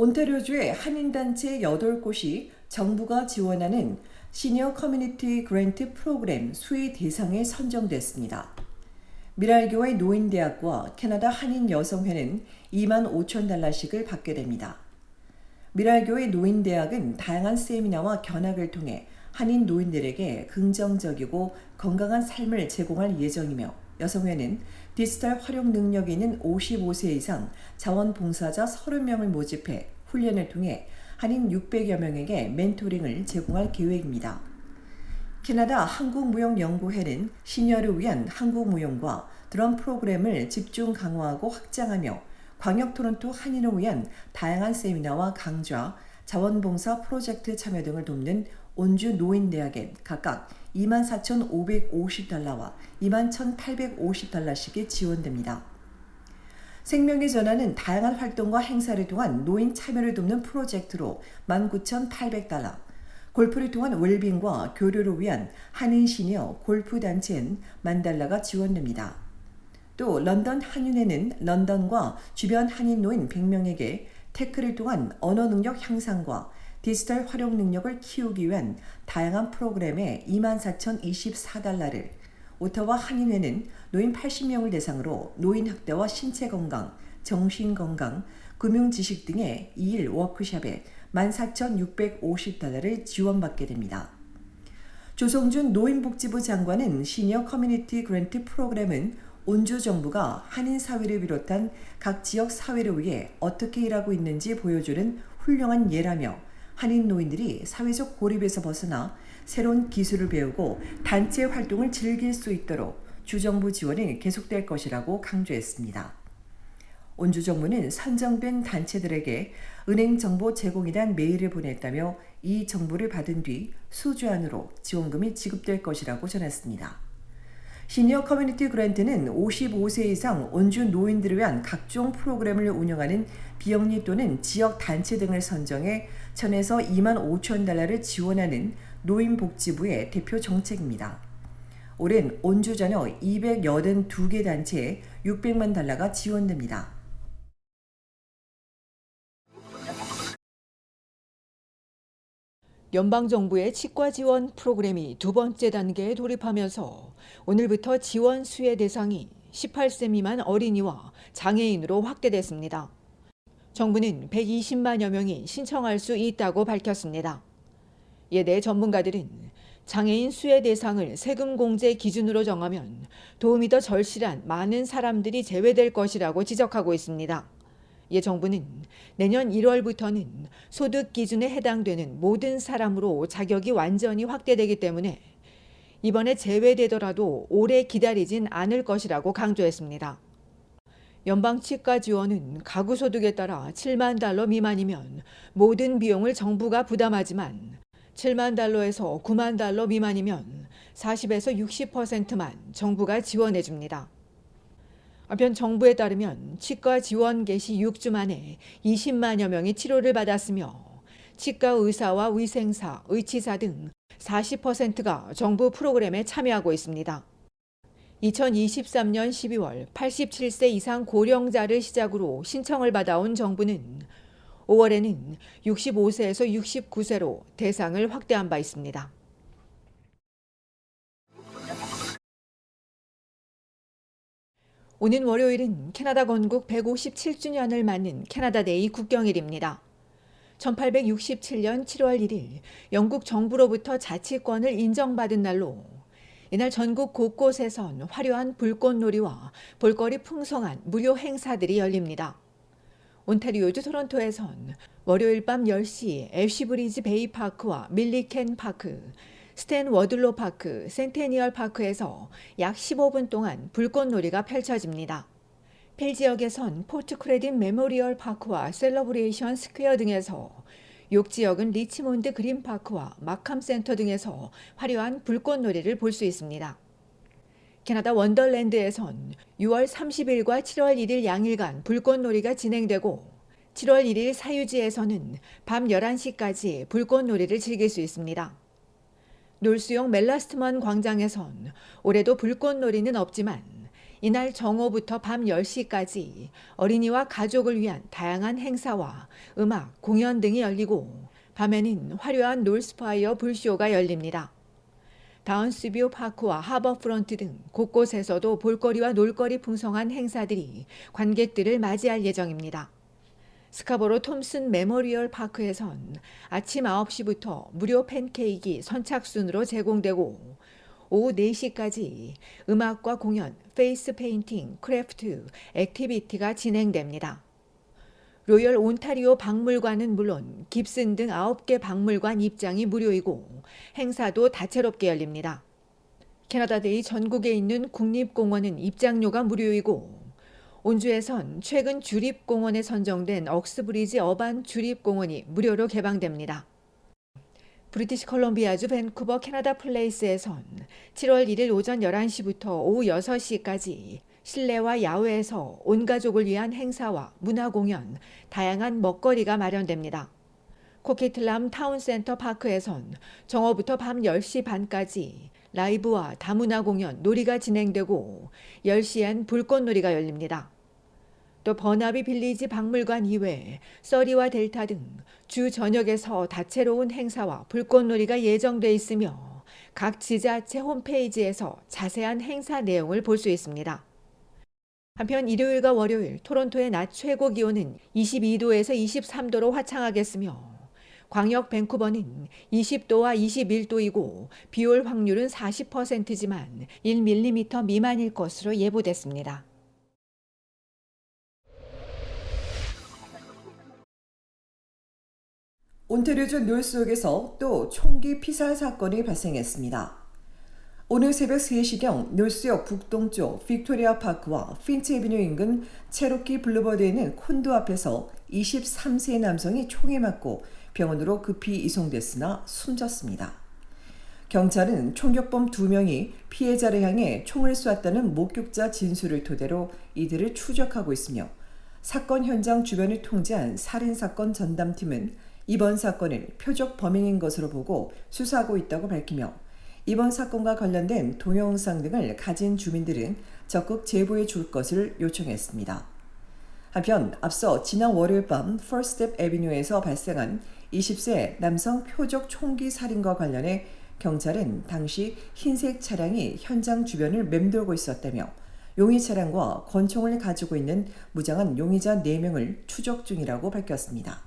온타리오주의 한인단체 8곳이 정부가 지원하는 시니어 커뮤니티 그랜트 프로그램 수혜 대상에 선정됐습니다. 미랄교회 노인대학과 캐나다 한인여성회는 2만 5천 달러씩을 받게 됩니다. 미랄교회 노인대학은 다양한 세미나와 견학을 통해 한인 노인들에게 긍정적이고 건강한 삶을 제공할 예정이며 여성회는 디지털 활용 능력이 있는 55세 이상 자원봉사자 30명을 모집해 훈련을 통해 한인 600여 명에게 멘토링을 제공할 계획입니다. 캐나다 한국무용연구회는 시니어를 위한 한국무용과 드럼 프로그램을 집중 강화하고 확장하며 광역 토론토 한인을 위한 다양한 세미나와 강좌, 자원봉사 프로젝트 참여 등을 돕는 온주 노인대학엔 각각 24,550달러와 21,850달러씩이 지원됩니다. 생명의 전환은 다양한 활동과 행사를 통한 노인 참여를 돕는 프로젝트로 19,800달러, 골프를 통한 웰빙과 교류를 위한 한인 시니어 골프 단체엔 만 달러가 지원됩니다. 또 런던 한인회는 런던과 주변 한인 노인 100명에게 테크를 통한 언어 능력 향상과 디지털 활용 능력을 키우기 위한 다양한 프로그램에 24,024달러를 오타와 한인회는 노인 80명을 대상으로 노인 학대와 신체 건강, 정신 건강, 금융 지식 등의 2일 워크숍에 14,650달러를 지원받게 됩니다. 조성준 노인복지부 장관은 시니어 커뮤니티 그랜트 프로그램은 온주 정부가 한인 사회를 비롯한 각 지역 사회를 위해 어떻게 일하고 있는지 보여주는 훌륭한 예라며 한인 노인들이 사회적 고립에서 벗어나 새로운 기술을 배우고 단체 활동을 즐길 수 있도록 주정부 지원이 계속될 것이라고 강조했습니다. 온주 정부는 선정된 단체들에게 은행 정보 제공에 대한 메일을 보냈다며 이 정보를 받은 뒤 수주 안으로 지원금이 지급될 것이라고 전했습니다. 시니어 커뮤니티 그랜트는 55세 이상 온주 노인들을 위한 각종 프로그램을 운영하는 비영리 또는 지역 단체 등을 선정해 1000에서 2만 5천 달러를 지원하는 노인복지부의 대표 정책입니다. 올해는 온주 전역 282개 단체에 600만 달러가 지원됩니다. 연방정부의 치과 지원 프로그램이 두 번째 단계에 돌입하면서 오늘부터 지원 수혜 대상이 18세 미만 어린이와 장애인으로 확대됐습니다. 정부는 120만여 명이 신청할 수 있다고 밝혔습니다. 이에 대해 전문가들은 장애인 수혜 대상을 세금 공제 기준으로 정하면 도움이 더 절실한 많은 사람들이 제외될 것이라고 지적하고 있습니다. 이에 정부는 내년 1월부터는 소득 기준에 해당되는 모든 사람으로 자격이 완전히 확대되기 때문에 이번에 제외되더라도 오래 기다리진 않을 것이라고 강조했습니다. 연방 치과 지원은 가구 소득에 따라 7만 달러 미만이면 모든 비용을 정부가 부담하지만 7만 달러에서 9만 달러 미만이면 40에서 60%만 정부가 지원해 줍니다. 한편 정부에 따르면 치과 지원 개시 6주 만에 20만여 명이 치료를 받았으며 치과 의사와 위생사, 의치사 등 40%가 정부 프로그램에 참여하고 있습니다. 2023년 12월 87세 이상 고령자를 시작으로 신청을 받아온 정부는 5월에는 65세에서 69세로 대상을 확대한 바 있습니다. 오는 월요일은 캐나다 건국 157주년을 맞는 캐나다 데이 국경일입니다. 1867년 7월 1일 영국 정부로부터 자치권을 인정받은 날로 이날 전국 곳곳에선 화려한 불꽃놀이와 볼거리 풍성한 무료 행사들이 열립니다. 온타리오주 토론토에선 월요일 밤 10시 애쉬브리지 베이파크와 밀리켄 파크, 스탠 워들로 파크, 센테니얼 파크에서 약 15분 동안 불꽃놀이가 펼쳐집니다. 펠 지역에선 포트 크레딧 메모리얼 파크와 셀러브레이션 스퀘어 등에서 욕 지역은 리치몬드 그린 파크와 마캄 센터 등에서 화려한 불꽃놀이를 볼 수 있습니다. 캐나다 원더랜드에선 6월 30일과 7월 1일 양일간 불꽃놀이가 진행되고 7월 1일 사유지에서는 밤 11시까지 불꽃놀이를 즐길 수 있습니다. 놀수용 멜라스트먼 광장에선 올해도 불꽃놀이는 없지만 이날 정오부터 밤 10시까지 어린이와 가족을 위한 다양한 행사와 음악, 공연 등이 열리고 밤에는 화려한 놀스파이어 불쇼가 열립니다. 다운스뷰 파크와 하버프런트 등 곳곳에서도 볼거리와 놀거리 풍성한 행사들이 관객들을 맞이할 예정입니다. 스카보로 톰슨 메모리얼 파크에선 아침 9시부터 무료 팬케이크 선착순으로 제공되고 오후 4시까지 음악과 공연, 페이스 페인팅, 크래프트, 액티비티가 진행됩니다. 로열 온타리오 박물관은 물론 깁슨 등 9개 박물관 입장이 무료이고 행사도 다채롭게 열립니다. 캐나다데이 전국에 있는 국립공원은 입장료가 무료이고 온주에선 최근 주립공원에 선정된 억스브리지 어반 주립공원이 무료로 개방됩니다. 브리티시 컬럼비아주 밴쿠버 캐나다 플레이스에선 7월 1일 오전 11시부터 오후 6시까지 실내와 야외에서 온 가족을 위한 행사와 문화 공연, 다양한 먹거리가 마련됩니다. 코키틀람 타운센터 파크에선 정오부터 밤 10시 반까지 라이브와 다문화 공연, 놀이가 진행되고 10시엔 불꽃놀이가 열립니다. 또 버나비 빌리지 박물관 이외 써리와 델타 등 주 전역에서 다채로운 행사와 불꽃놀이가 예정돼 있으며 각 지자체 홈페이지에서 자세한 행사 내용을 볼 수 있습니다. 한편 일요일과 월요일 토론토의 낮 최고 기온은 22도에서 23도로 화창하겠으며 광역 밴쿠버는 20도와 21도이고 비올 확률은 40%지만 1mm 미만일 것으로 예보됐습니다. 온타리오주 놀스역에서 또 총기 피살 사건이 발생했습니다. 오늘 새벽 3시경 놀스역 북동쪽 빅토리아 파크와 핀치 에비뉴 인근 체로키 블루버드에 있는 콘도 앞에서 23세 남성이 총에 맞고 병원으로 급히 이송됐으나 숨졌습니다. 경찰은 총격범 2명이 피해자를 향해 총을 쏘았다는 목격자 진술을 토대로 이들을 추적하고 있으며 사건 현장 주변을 통제한 살인사건 전담팀은 이번 사건을 표적 범행인 것으로 보고 수사하고 있다고 밝히며 이번 사건과 관련된 동영상 등을 가진 주민들은 적극 제보해 줄 것을 요청했습니다. 한편 앞서 지난 월요일 밤 퍼스텝 에비뉴에서 발생한 20세 남성 표적 총기 살인과 관련해 경찰은 당시 흰색 차량이 현장 주변을 맴돌고 있었다며 용의 차량과 권총을 가지고 있는 무장한 용의자 4명을 추적 중이라고 밝혔습니다.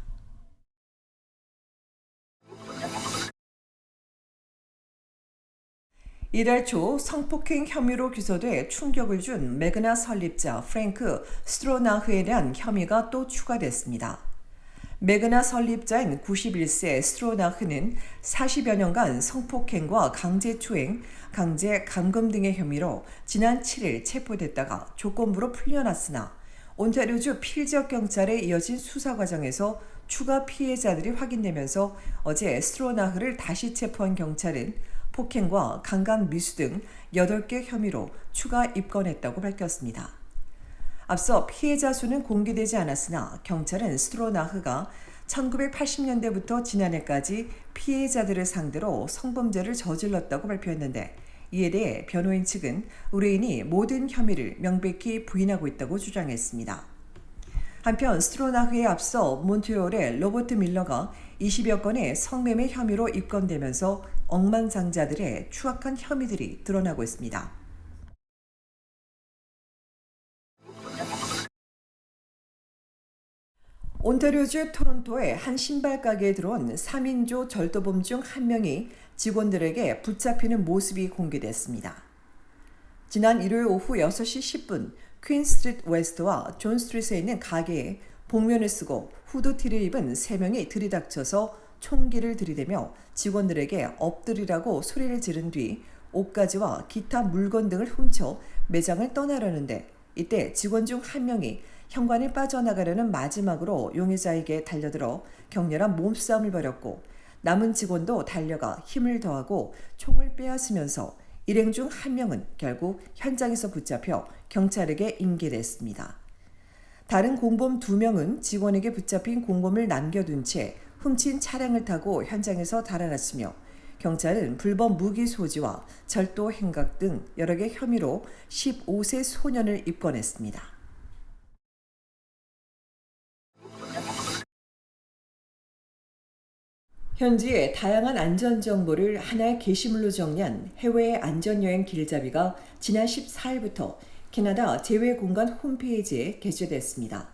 이달 초 성폭행 혐의로 기소돼 충격을 준 메그나 설립자 프랭크 스트로나흐에 대한 혐의가 또 추가됐습니다. 메그나 설립자인 91세 스트로나흐는 40여 년간 성폭행과 강제추행, 강제 감금 등의 혐의로 지난 7일 체포됐다가 조건부로 풀려났으나 온타리오주 필지역 경찰에 이어진 수사 과정에서 추가 피해자들이 확인되면서 어제 스트로나흐를 다시 체포한 경찰은 폭행과 강간 미수 등 8개 혐의로 추가 입건했다고 밝혔습니다. 앞서 피해자 수는 공개되지 않았으나 경찰은 스트로나흐가 1980년대부터 지난해까지 피해자들을 상대로 성범죄를 저질렀다고 발표했는데 이에 대해 변호인 측은 의뢰인이 모든 혐의를 명백히 부인하고 있다고 주장했습니다. 한편 스트로나흐에 앞서 몬트리올의 로버트 밀러가 20여 건의 성매매 혐의로 입건되면서 억만장자들의 추악한 혐의들이 드러나고 있습니다. 온타리오주 토론토의 한 신발 가게에 들어온 3인조 절도범 중 한 명이 직원들에게 붙잡히는 모습이 공개됐습니다. 지난 일요일 오후 6시 10분 퀸 스트리트 웨스트와 존 스트리트에 있는 가게에 복면을 쓰고 후드티를 입은 3명이 들이닥쳐서 총기를 들이대며 직원들에게 엎드리라고 소리를 지른 뒤 옷가지와 기타 물건 등을 훔쳐 매장을 떠나려는데 이때 직원 중 한 명이 현관을 빠져나가려는 마지막으로 용의자에게 달려들어 격렬한 몸싸움을 벌였고 남은 직원도 달려가 힘을 더하고 총을 빼앗으면서 일행 중 한 명은 결국 현장에서 붙잡혀 경찰에게 인계됐습니다. 다른 공범 두 명은 직원에게 붙잡힌 공범을 남겨둔 채 훔친 차량을 타고 현장에서 달아났으며 경찰은 불법 무기 소지와 절도 행각 등 여러 개 혐의로 15세 소년을 입건했습니다. 현지의 다양한 안전 정보를 하나의 게시물로 정리한 해외 안전여행 길잡이가 지난 14일부터 캐나다 제외공간 홈페이지에 게시됐습니다.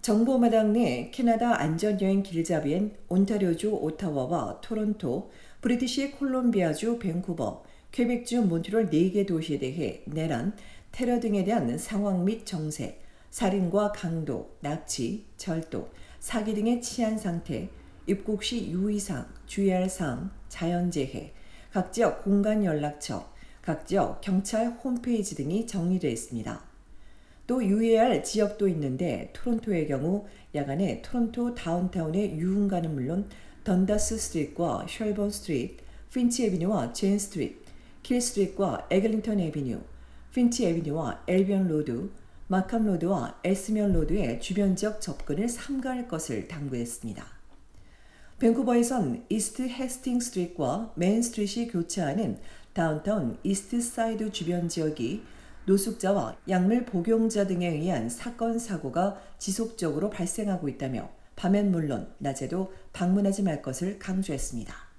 정보마당 내 캐나다 안전여행 길잡이엔 온타리오주 오타와와 토론토, 브리티시 콜롬비아주 밴쿠버, 퀘벡주 몬트리올 4개 도시에 대해 내란, 테러 등에 대한 상황 및 정세, 살인과 강도, 납치, 절도, 사기 등의 치안 상태, 입국 시 유의사항, 주의할 사항, 자연재해, 각 지역 공간 연락처, 각 지역 경찰 홈페이지 등이 정리되어 있습니다. 또 유의해야 할 지역도 있는데 토론토의 경우 야간에 토론토 다운타운의 유흥가는 물론 던다스 스트리트과 셜번 스트리트, 핀치 에비뉴와 제인 스트리트, 킬 스트리트과 에글링턴 에비뉴, 핀치 에비뉴와 엘비언 로드, 마캄 로드와 에스면 로드의 주변 지역 접근을 삼가할 것을 당부했습니다. 밴쿠버에선 이스트 헤스팅 스트리트과 메인 스트리트이 교차하는 다운타운 이스트 사이드 주변 지역이 노숙자와 약물 복용자 등에 의한 사건 사고가 지속적으로 발생하고 있다며 밤엔 물론 낮에도 방문하지 말 것을 강조했습니다.